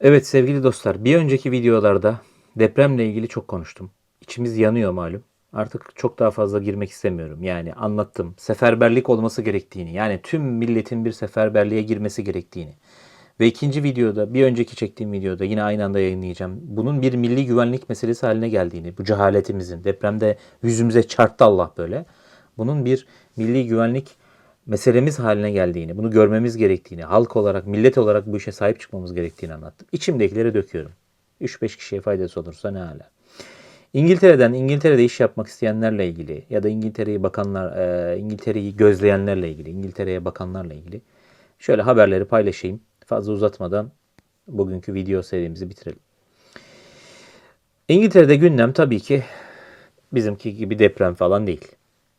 Evet sevgili dostlar, bir önceki videolarda depremle ilgili çok konuştum. İçimiz yanıyor malum. Artık çok daha fazla girmek istemiyorum. Yani anlattım. Seferberlik olması gerektiğini, yani tüm milletin bir seferberliğe girmesi gerektiğini. Ve ikinci videoda, bir önceki çektiğim videoda yine aynı anda yayınlayacağım. Bunun bir milli güvenlik meselesi haline geldiğini, bu cehaletimizin, depremde yüzümüze çarptı Allah böyle. Bunun bir milli güvenlik meselemiz haline geldiğini, bunu görmemiz gerektiğini, halk olarak, millet olarak bu işe sahip çıkmamız gerektiğini anlattım. İçimdekileri döküyorum. 3-5 kişiye faydası olursa ne hala. İngiltere'den, İngiltere'de iş yapmak isteyenlerle ilgili ya da İngiltere'yi bakanlar, e, İngiltere'yi gözleyenlerle ilgili, İngiltere'ye bakanlarla ilgili şöyle haberleri paylaşayım. Fazla uzatmadan bugünkü video serimizi bitirelim. İngiltere'de gündem tabii ki bizimki gibi deprem falan değil.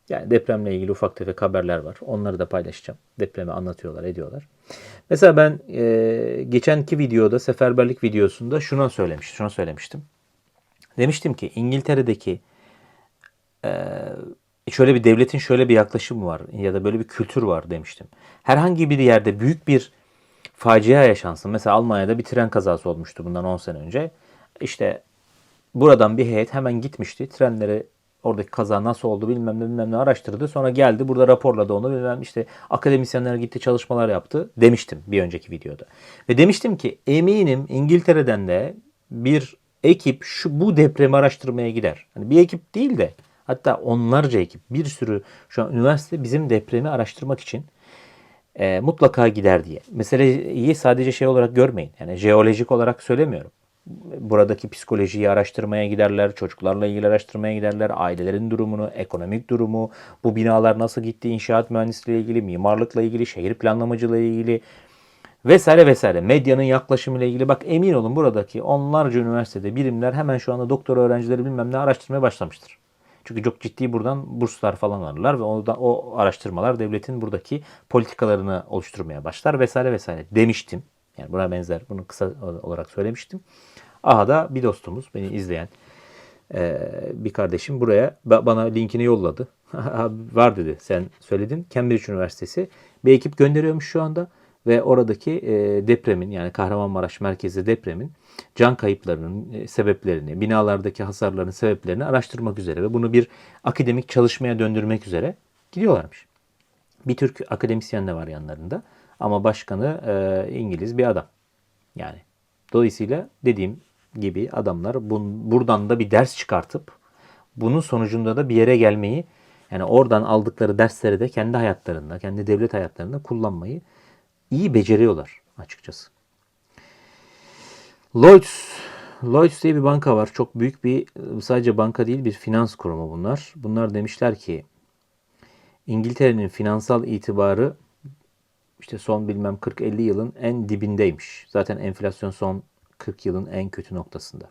Yani depremle ilgili ufak tefek haberler var. Onları da paylaşacağım. Depremi anlatıyorlar, ediyorlar. Mesela ben e, geçenki videoda, seferberlik videosunda şunu söylemiştim. Şunu söylemiştim. Demiştim ki İngiltere'deki e, şöyle bir devletin şöyle bir yaklaşımı var ya da böyle bir kültür var demiştim. Herhangi bir yerde büyük bir facia yaşansın. Mesela Almanya'da bir tren kazası olmuştu bundan 10 sene önce. İşte buradan bir heyet hemen gitmişti. Trenleri oradaki kaza nasıl oldu bilmem ne bilmem ne araştırdı. Sonra geldi burada raporladı onu bilmem işte akademisyenler gitti çalışmalar yaptı demiştim bir önceki videoda. Ve demiştim ki eminim İngiltere'den de bir ekip şu bu depremi araştırmaya gider. Hani bir ekip değil de hatta onlarca ekip bir sürü şu an üniversite bizim depremi araştırmak için e, mutlaka gider diye. Meseleyi sadece şey olarak görmeyin. Yani jeolojik olarak söylemiyorum buradaki psikolojiyi araştırmaya giderler, çocuklarla ilgili araştırmaya giderler, ailelerin durumunu, ekonomik durumu, bu binalar nasıl gitti, inşaat mühendisliği ile ilgili, mimarlıkla ilgili, şehir planlamacılığı ile ilgili vesaire vesaire. Medyanın yaklaşımıyla ilgili bak emin olun buradaki onlarca üniversitede birimler hemen şu anda doktor öğrencileri bilmem ne araştırmaya başlamıştır. Çünkü çok ciddi buradan burslar falan alırlar ve o, da, o araştırmalar devletin buradaki politikalarını oluşturmaya başlar vesaire vesaire demiştim. Yani buna benzer bunu kısa olarak söylemiştim. Aha da bir dostumuz beni izleyen bir kardeşim buraya bana linkini yolladı. Var dedi sen söyledin. Cambridge Üniversitesi bir ekip gönderiyormuş şu anda ve oradaki depremin yani Kahramanmaraş merkezli depremin can kayıplarının sebeplerini, binalardaki hasarların sebeplerini araştırmak üzere ve bunu bir akademik çalışmaya döndürmek üzere gidiyorlarmış. Bir Türk akademisyen de var yanlarında. Ama başkanı e, İngiliz bir adam. Yani dolayısıyla dediğim gibi adamlar bun, buradan da bir ders çıkartıp bunun sonucunda da bir yere gelmeyi yani oradan aldıkları dersleri de kendi hayatlarında, kendi devlet hayatlarında kullanmayı iyi beceriyorlar açıkçası. Lloyds Lloyds diye bir banka var. Çok büyük bir sadece banka değil bir finans kurumu bunlar. Bunlar demişler ki İngiltere'nin finansal itibarı işte son bilmem 40-50 yılın en dibindeymiş. Zaten enflasyon son 40 yılın en kötü noktasında.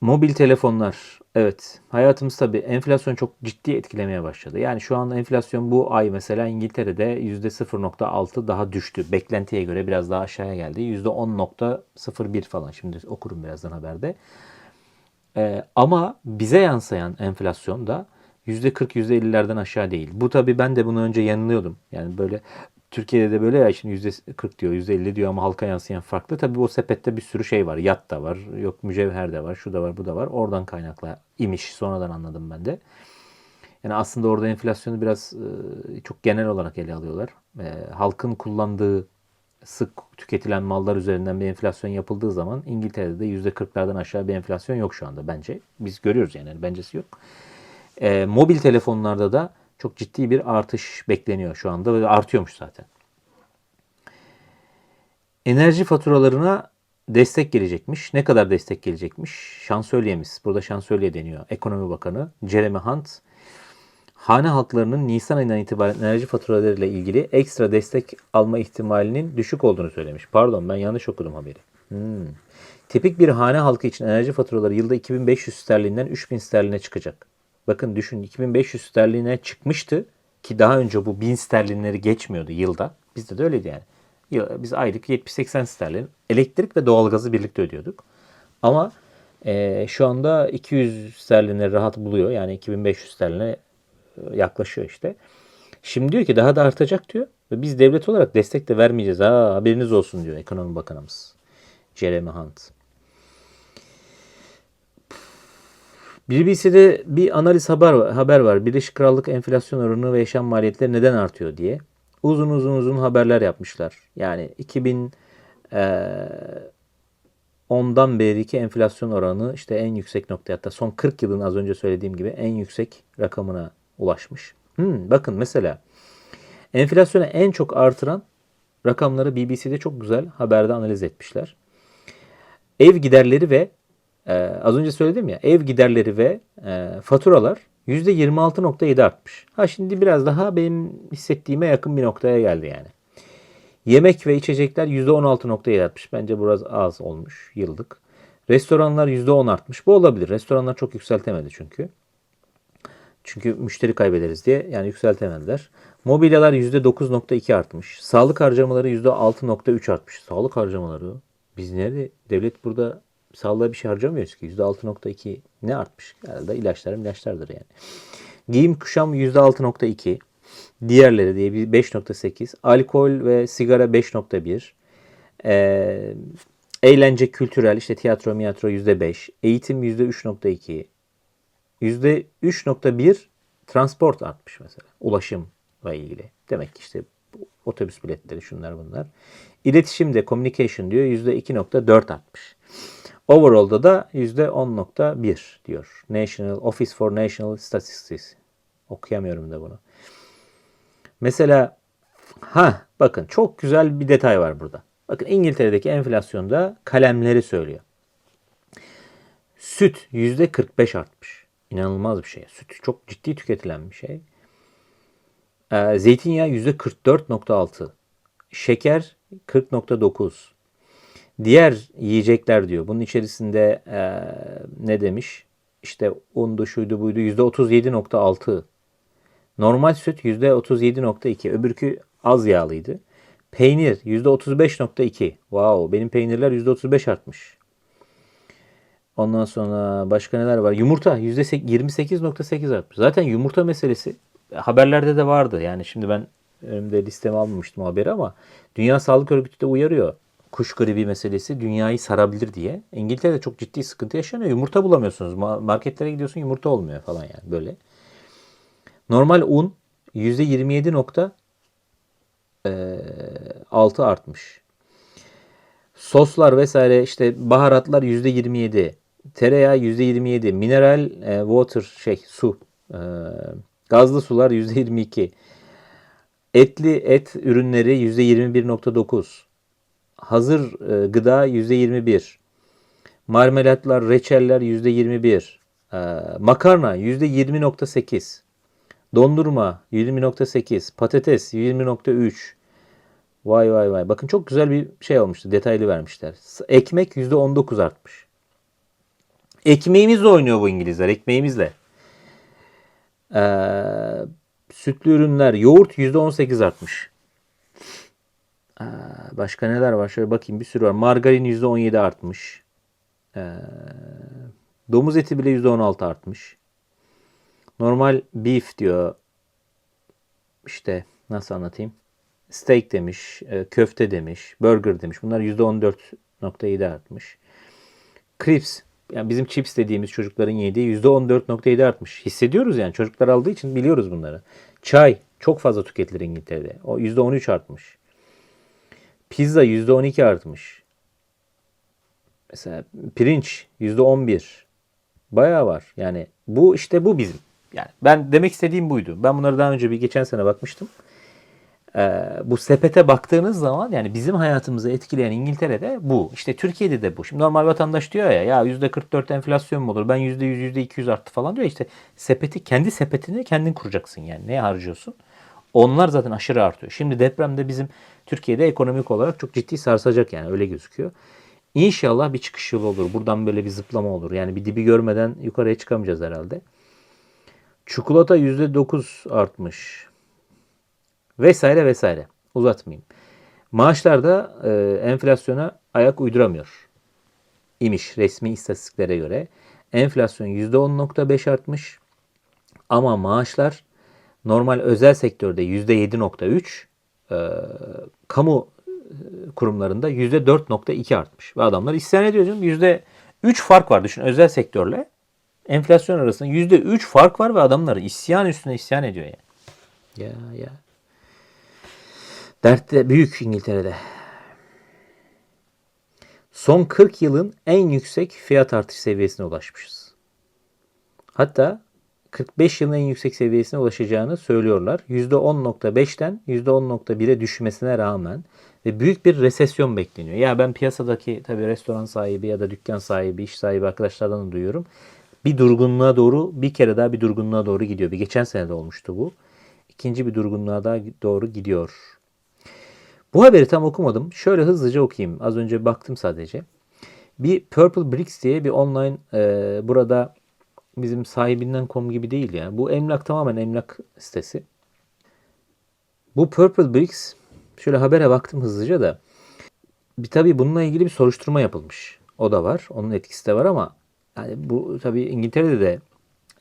Mobil telefonlar. Evet. Hayatımız tabii enflasyon çok ciddi etkilemeye başladı. Yani şu anda enflasyon bu ay mesela İngiltere'de %0.6 daha düştü. Beklentiye göre biraz daha aşağıya geldi. %10.01 falan. Şimdi okurum birazdan haberde. Ee, ama bize yansıyan enflasyon da %40 %50'lerden aşağı değil. Bu tabii ben de bunu önce yanılıyordum. Yani böyle Türkiye'de de böyle ya şimdi %40 diyor, %50 diyor ama halka yansıyan farklı. Tabii o sepette bir sürü şey var. Yat da var, yok mücevher de var, şu da var, bu da var. Oradan kaynaklı imiş. Sonradan anladım ben de. Yani aslında orada enflasyonu biraz e, çok genel olarak ele alıyorlar. E, halkın kullandığı sık tüketilen mallar üzerinden bir enflasyon yapıldığı zaman İngiltere'de de %40'lardan aşağı bir enflasyon yok şu anda bence. Biz görüyoruz yani bencesi yok. E, mobil telefonlarda da çok ciddi bir artış bekleniyor şu anda ve artıyormuş zaten. Enerji faturalarına destek gelecekmiş. Ne kadar destek gelecekmiş? Şansölyemiz, burada şansölye deniyor. Ekonomi Bakanı Jeremy Hunt, hane halklarının Nisan ayından itibaren enerji faturalarıyla ilgili ekstra destek alma ihtimalinin düşük olduğunu söylemiş. Pardon ben yanlış okudum haberi. Hmm. Tipik bir hane halkı için enerji faturaları yılda 2500 sterlinden 3000 sterline çıkacak. Bakın düşün 2500 sterline çıkmıştı ki daha önce bu 1000 sterlinleri geçmiyordu yılda. Bizde de öyleydi yani. Biz aylık 70-80 sterlin elektrik ve doğalgazı birlikte ödüyorduk. Ama e, şu anda 200 sterlinleri rahat buluyor. Yani 2500 sterline yaklaşıyor işte. Şimdi diyor ki daha da artacak diyor. Ve biz devlet olarak destek de vermeyeceğiz. Ha, haberiniz olsun diyor ekonomi bakanımız. Jeremy Hunt. BBC'de bir analiz haber haber var. Birleşik Krallık enflasyon oranı ve yaşam maliyetleri neden artıyor diye. Uzun uzun uzun haberler yapmışlar. Yani 2000 eee, ondan beriki enflasyon oranı işte en yüksek nokta hatta son 40 yılın az önce söylediğim gibi en yüksek rakamına ulaşmış. Hmm, bakın mesela enflasyonu en çok artıran rakamları BBC'de çok güzel haberde analiz etmişler. Ev giderleri ve e, az önce söyledim ya ev giderleri ve e, faturalar %26.7 artmış. Ha şimdi biraz daha benim hissettiğime yakın bir noktaya geldi yani. Yemek ve içecekler %16.7 artmış. Bence biraz az olmuş yıllık. Restoranlar %10 artmış. Bu olabilir. Restoranlar çok yükseltemedi çünkü. Çünkü müşteri kaybederiz diye yani yükseltemediler. Mobilyalar %9.2 artmış. Sağlık harcamaları %6.3 artmış. Sağlık harcamaları biz nerede? Devlet burada sağlığa bir şey harcamıyoruz ki. %6.2 ne artmış? Herhalde ilaçlar ilaçlardır yani. Giyim kuşam %6.2. Diğerleri diye bir 5.8. Alkol ve sigara 5.1. Ee, eğlence kültürel işte tiyatro miyatro %5. Eğitim %3.2. %3.1 transport artmış mesela. Ulaşımla ilgili. Demek ki işte otobüs biletleri şunlar bunlar. İletişim de communication diyor %2.4 artmış. Overall'da da %10.1 diyor. National Office for National Statistics. Okuyamıyorum da bunu. Mesela ha bakın çok güzel bir detay var burada. Bakın İngiltere'deki enflasyonda kalemleri söylüyor. Süt %45 artmış. İnanılmaz bir şey. Süt çok ciddi tüketilen bir şey. Ee, zeytinyağı %44.6. Şeker 40.9. Diğer yiyecekler diyor. Bunun içerisinde e, ne demiş? İşte undu şuydu buydu %37.6. Normal süt %37.2. Öbürkü az yağlıydı. Peynir %35.2. Wow benim peynirler %35 artmış. Ondan sonra başka neler var? Yumurta %28.8 artmış. Zaten yumurta meselesi haberlerde de vardı. Yani şimdi ben önümde listeme almamıştım haberi ama Dünya Sağlık Örgütü de uyarıyor. Kuş gribi meselesi dünyayı sarabilir diye. İngiltere'de çok ciddi sıkıntı yaşanıyor. Yumurta bulamıyorsunuz. Ma- Marketlere gidiyorsun yumurta olmuyor falan yani böyle. Normal un %27.6 artmış. Soslar vesaire işte baharatlar %27. Tereyağı %27. Mineral e, water şey su. E, gazlı sular %22. Etli et ürünleri %21.9. Hazır e, gıda %21. Marmelatlar, reçeller %21. E, makarna %20.8. Dondurma 20.8. Patates 20.3. Vay vay vay. Bakın çok güzel bir şey olmuştu. Detaylı vermişler. Ekmek %19 artmış. Ekmeğimizle oynuyor bu İngilizler. Ekmeğimizle. Ee, sütlü ürünler. Yoğurt %18 artmış. Ee, başka neler var? Şöyle bakayım bir sürü var. Margarin %17 artmış. Ee, domuz eti bile %16 artmış. Normal beef diyor. İşte nasıl anlatayım? Steak demiş, e, köfte demiş, burger demiş. Bunlar %14.7 artmış. Crips, yani bizim chips dediğimiz çocukların yediği %14.7 artmış. Hissediyoruz yani çocuklar aldığı için biliyoruz bunları. Çay çok fazla tüketilir İngiltere'de. O %13 artmış. Pizza %12 artmış. Mesela pirinç %11. Bayağı var. Yani bu işte bu bizim. Yani ben demek istediğim buydu. Ben bunları daha önce bir geçen sene bakmıştım. Ee, bu sepete baktığınız zaman yani bizim hayatımızı etkileyen İngiltere'de bu. İşte Türkiye'de de bu. Şimdi normal vatandaş diyor ya ya %44 enflasyon mu olur? Ben %100 %200 arttı falan diyor. İşte sepeti kendi sepetini kendin kuracaksın yani. Neye harcıyorsun? Onlar zaten aşırı artıyor. Şimdi depremde bizim Türkiye'de ekonomik olarak çok ciddi sarsacak yani öyle gözüküyor. İnşallah bir çıkış yolu olur. Buradan böyle bir zıplama olur. Yani bir dibi görmeden yukarıya çıkamayacağız herhalde. Çikolata %9 artmış. Vesaire vesaire. Uzatmayayım. Maaşlar da e, enflasyona ayak uyduramıyor. İmiş resmi istatistiklere göre. Enflasyon %10.5 artmış. Ama maaşlar normal özel sektörde %7.3, e, kamu e, kurumlarında %4.2 artmış. Ve adamlar isyan ediyor canım. %3 fark var düşün özel sektörle enflasyon arasında %3 fark var ve adamlar isyan üstüne isyan ediyor yani. Ya ya. Dert de büyük İngiltere'de. Son 40 yılın en yüksek fiyat artış seviyesine ulaşmışız. Hatta 45 yılın en yüksek seviyesine ulaşacağını söylüyorlar. %10.5'ten %10.1'e düşmesine rağmen ve büyük bir resesyon bekleniyor. Ya ben piyasadaki tabii restoran sahibi ya da dükkan sahibi, iş sahibi arkadaşlardan da duyuyorum. Bir durgunluğa doğru, bir kere daha bir durgunluğa doğru gidiyor. Bir geçen sene de olmuştu bu. İkinci bir durgunluğa daha doğru gidiyor. Bu haberi tam okumadım. Şöyle hızlıca okuyayım. Az önce baktım sadece. Bir Purple Bricks diye bir online e, burada bizim sahibinden kom gibi değil yani. Bu emlak tamamen emlak sitesi. Bu Purple Bricks şöyle habere baktım hızlıca da bir tabii bununla ilgili bir soruşturma yapılmış. O da var. Onun etkisi de var ama yani bu tabii İngiltere'de de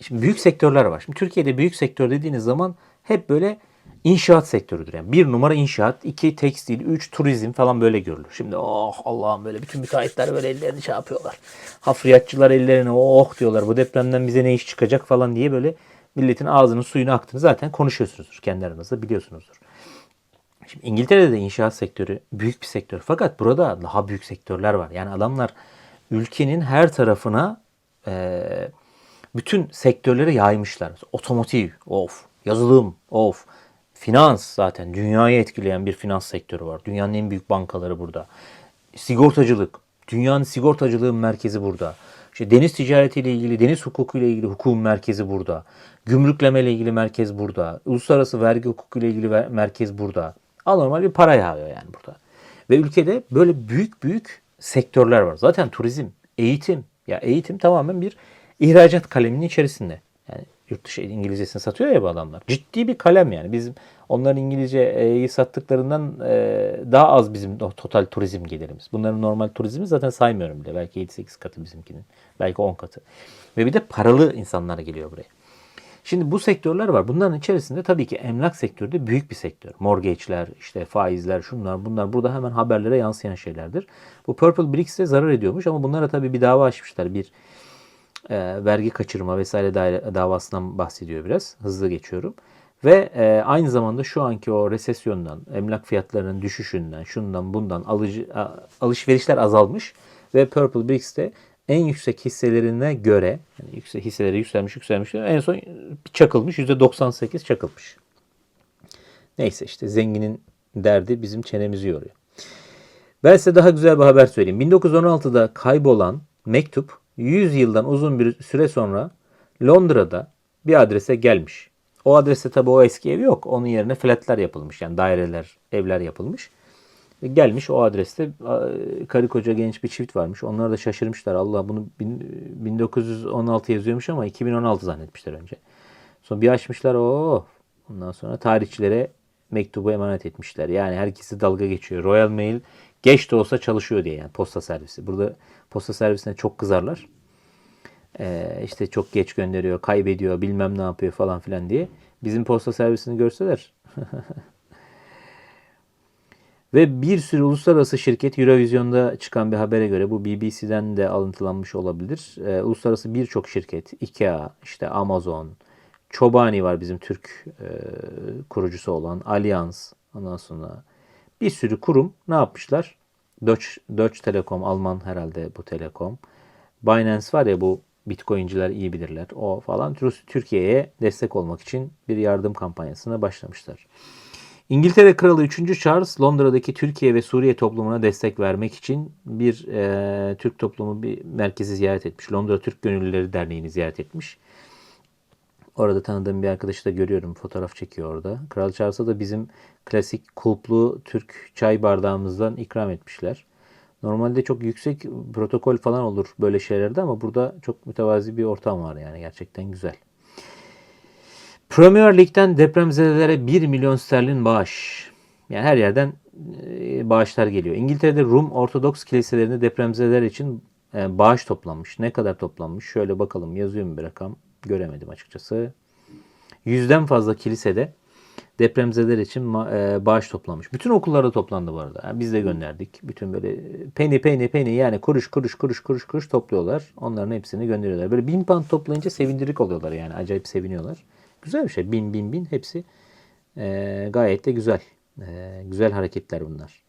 şimdi büyük sektörler var. Şimdi Türkiye'de büyük sektör dediğiniz zaman hep böyle inşaat sektörüdür. Yani bir numara inşaat, iki tekstil, üç turizm falan böyle görülür. Şimdi oh Allah'ım böyle bütün müteahhitler böyle ellerini şey yapıyorlar. Hafriyatçılar ellerine oh diyorlar bu depremden bize ne iş çıkacak falan diye böyle milletin ağzının suyunu aktığını zaten konuşuyorsunuzdur kendi aranızda biliyorsunuzdur. Şimdi İngiltere'de de inşaat sektörü büyük bir sektör. Fakat burada daha büyük sektörler var. Yani adamlar ülkenin her tarafına e, bütün sektörleri yaymışlar. Otomotiv, of. Yazılım, of. Finans zaten dünyayı etkileyen bir finans sektörü var. Dünyanın en büyük bankaları burada. Sigortacılık, dünyanın sigortacılığın merkezi burada. İşte deniz ticaretiyle ilgili, deniz hukukuyla ilgili hukukun merkezi burada. Gümrükleme ile ilgili merkez burada. Uluslararası vergi hukukuyla ilgili merkez burada. Anormal bir para yağıyor yani burada. Ve ülkede böyle büyük büyük sektörler var. Zaten turizm, eğitim. Ya eğitim tamamen bir ihracat kaleminin içerisinde. Yurt dışı İngilizcesini satıyor ya bu adamlar. Ciddi bir kalem yani. Bizim onların İngilizceyi sattıklarından e, daha az bizim total turizm gelirimiz. Bunların normal turizmi zaten saymıyorum bile. Belki 7-8 katı bizimkinin. Belki 10 katı. Ve bir de paralı insanlar geliyor buraya. Şimdi bu sektörler var. Bunların içerisinde tabii ki emlak sektörü de büyük bir sektör. Mortgage'ler, işte faizler, şunlar bunlar burada hemen haberlere yansıyan şeylerdir. Bu Purple Bricks de zarar ediyormuş ama bunlara tabii bir dava açmışlar. Bir e, vergi kaçırma vesaire daire, davasından bahsediyor biraz. Hızlı geçiyorum. Ve e, aynı zamanda şu anki o resesyondan, emlak fiyatlarının düşüşünden, şundan bundan alıcı, alışverişler azalmış. Ve Purple Bricks en yüksek hisselerine göre, yani yüksek hisseleri yükselmiş yükselmiş en son çakılmış. %98 çakılmış. Neyse işte zenginin derdi bizim çenemizi yoruyor. Ben size daha güzel bir haber söyleyeyim. 1916'da kaybolan mektup 100 yıldan uzun bir süre sonra Londra'da bir adrese gelmiş. O adreste tabii o eski ev yok. Onun yerine flatler yapılmış. Yani daireler, evler yapılmış. Ve Gelmiş o adreste karı koca genç bir çift varmış. Onlar da şaşırmışlar. Allah bunu bin- 1916 yazıyormuş ama 2016 zannetmişler önce. Sonra bir açmışlar o. Ondan sonra tarihçilere mektubu emanet etmişler. Yani herkesi dalga geçiyor. Royal Mail geç de olsa çalışıyor diye yani posta servisi. Burada posta servisine çok kızarlar. Ee, işte çok geç gönderiyor, kaybediyor, bilmem ne yapıyor falan filan diye. Bizim posta servisini görseler ve bir sürü uluslararası şirket Eurovision'da çıkan bir habere göre bu BBC'den de alıntılanmış olabilir. Ee, uluslararası birçok şirket, IKEA, işte Amazon, Çobani var bizim Türk e, kurucusu olan, Allianz, ondan sonra bir sürü kurum ne yapmışlar? Deutsche, Deutsche Telekom, Alman herhalde bu Telekom. Binance var ya bu Bitcoin'ciler iyi bilirler. O falan Türkiye'ye destek olmak için bir yardım kampanyasına başlamışlar. İngiltere Kralı 3. Charles Londra'daki Türkiye ve Suriye toplumuna destek vermek için bir e, Türk toplumu bir merkezi ziyaret etmiş. Londra Türk Gönüllüleri Derneği'ni ziyaret etmiş. Orada tanıdığım bir arkadaşı da görüyorum. Fotoğraf çekiyor orada. Kral Charles'a da bizim klasik kulplu Türk çay bardağımızdan ikram etmişler. Normalde çok yüksek protokol falan olur böyle şeylerde ama burada çok mütevazi bir ortam var yani gerçekten güzel. Premier Lig'den depremzedelere 1 milyon sterlin bağış. Yani her yerden e, bağışlar geliyor. İngiltere'de Rum Ortodoks kiliselerinde depremzedeler için e, bağış toplanmış. Ne kadar toplanmış? Şöyle bakalım yazıyor mu bir rakam? Göremedim açıkçası. Yüzden fazla kilisede depremzedeler için e, bağış toplamış. Bütün okullarda toplandı bu arada. Biz de gönderdik. Bütün böyle peni peni peni yani kuruş kuruş kuruş kuruş kuruş topluyorlar. Onların hepsini gönderiyorlar. Böyle bin pound toplayınca sevindirik oluyorlar yani. Acayip seviniyorlar. Güzel bir şey. Bin bin bin hepsi e, gayet de güzel. E, güzel hareketler bunlar.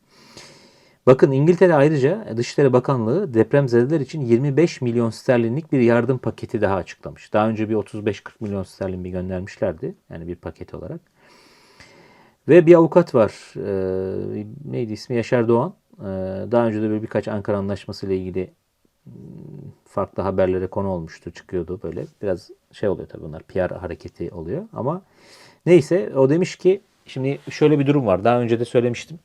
Bakın İngiltere ayrıca Dışişleri Bakanlığı depremzedeler için 25 milyon sterlinlik bir yardım paketi daha açıklamış. Daha önce bir 35-40 milyon sterlin bir göndermişlerdi. Yani bir paket olarak. Ve bir avukat var. Ee, neydi ismi? Yaşar Doğan. Ee, daha önce de böyle birkaç Ankara Anlaşması ile ilgili hmm, farklı haberlere konu olmuştu. Çıkıyordu böyle. Biraz şey oluyor tabii bunlar. PR hareketi oluyor. Ama neyse o demiş ki şimdi şöyle bir durum var. Daha önce de söylemiştim.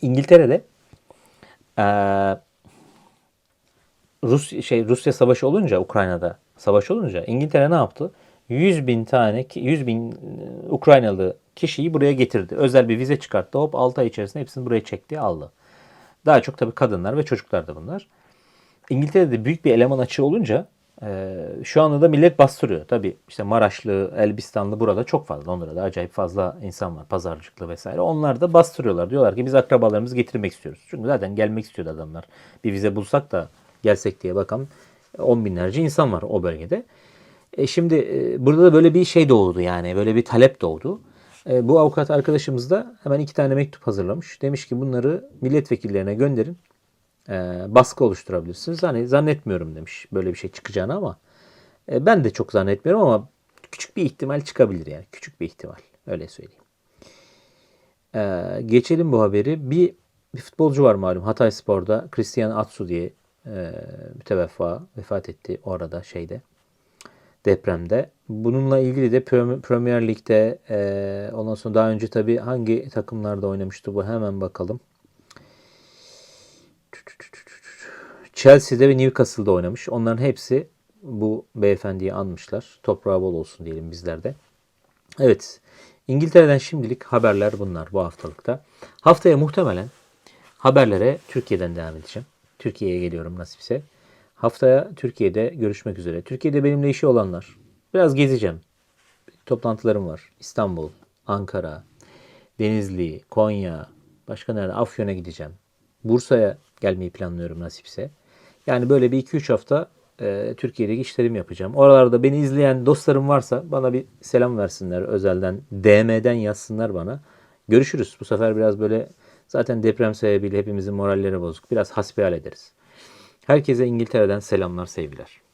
İngiltere'de eee Rus şey Rusya savaşı olunca Ukrayna'da savaş olunca İngiltere ne yaptı? 100 bin tane 100 bin e, Ukraynalı kişiyi buraya getirdi. Özel bir vize çıkarttı. Hop 6 ay içerisinde hepsini buraya çekti aldı. Daha çok tabii kadınlar ve çocuklar da bunlar. İngiltere'de büyük bir eleman açığı olunca e, şu anda da millet bastırıyor. Tabii işte Maraşlı, Elbistanlı burada çok fazla. Londra'da acayip fazla insan var. Pazarcıklı vesaire. Onlar da bastırıyorlar. Diyorlar ki biz akrabalarımızı getirmek istiyoruz. Çünkü zaten gelmek istiyordu adamlar. Bir vize bulsak da gelsek diye bakalım. 10 binlerce insan var o bölgede. E şimdi e, burada da böyle bir şey doğdu yani. Böyle bir talep doğdu. E, bu avukat arkadaşımız da hemen iki tane mektup hazırlamış. Demiş ki bunları milletvekillerine gönderin. E, baskı oluşturabilirsiniz. Hani zannetmiyorum demiş böyle bir şey çıkacağını ama e, ben de çok zannetmiyorum ama küçük bir ihtimal çıkabilir yani. Küçük bir ihtimal. Öyle söyleyeyim. E, geçelim bu haberi. Bir, bir futbolcu var malum Hatay Spor'da. Christian Atsu diye e, müteveffa vefat etti orada şeyde depremde. Bununla ilgili de Prem- Premier Lig'de e, ondan sonra daha önce tabii hangi takımlarda oynamıştı bu hemen bakalım. Chelsea'de ve Newcastle'da oynamış. Onların hepsi bu beyefendiyi anmışlar. Toprağı bol olsun diyelim bizler de. Evet. İngiltere'den şimdilik haberler bunlar bu haftalıkta. Haftaya muhtemelen haberlere Türkiye'den devam edeceğim. Türkiye'ye geliyorum nasipse. Haftaya Türkiye'de görüşmek üzere. Türkiye'de benimle işi olanlar. Biraz gezeceğim. Toplantılarım var. İstanbul, Ankara, Denizli, Konya, başka nerede? Afyon'a gideceğim. Bursa'ya gelmeyi planlıyorum nasipse. Yani böyle bir 2-3 hafta e, Türkiye'deki işlerimi yapacağım. Oralarda beni izleyen dostlarım varsa bana bir selam versinler özelden. DM'den yazsınlar bana. Görüşürüz. Bu sefer biraz böyle zaten deprem sebebiyle hepimizin moralleri bozuk. Biraz hasbihal ederiz. Herkese İngiltere'den selamlar, sevgiler.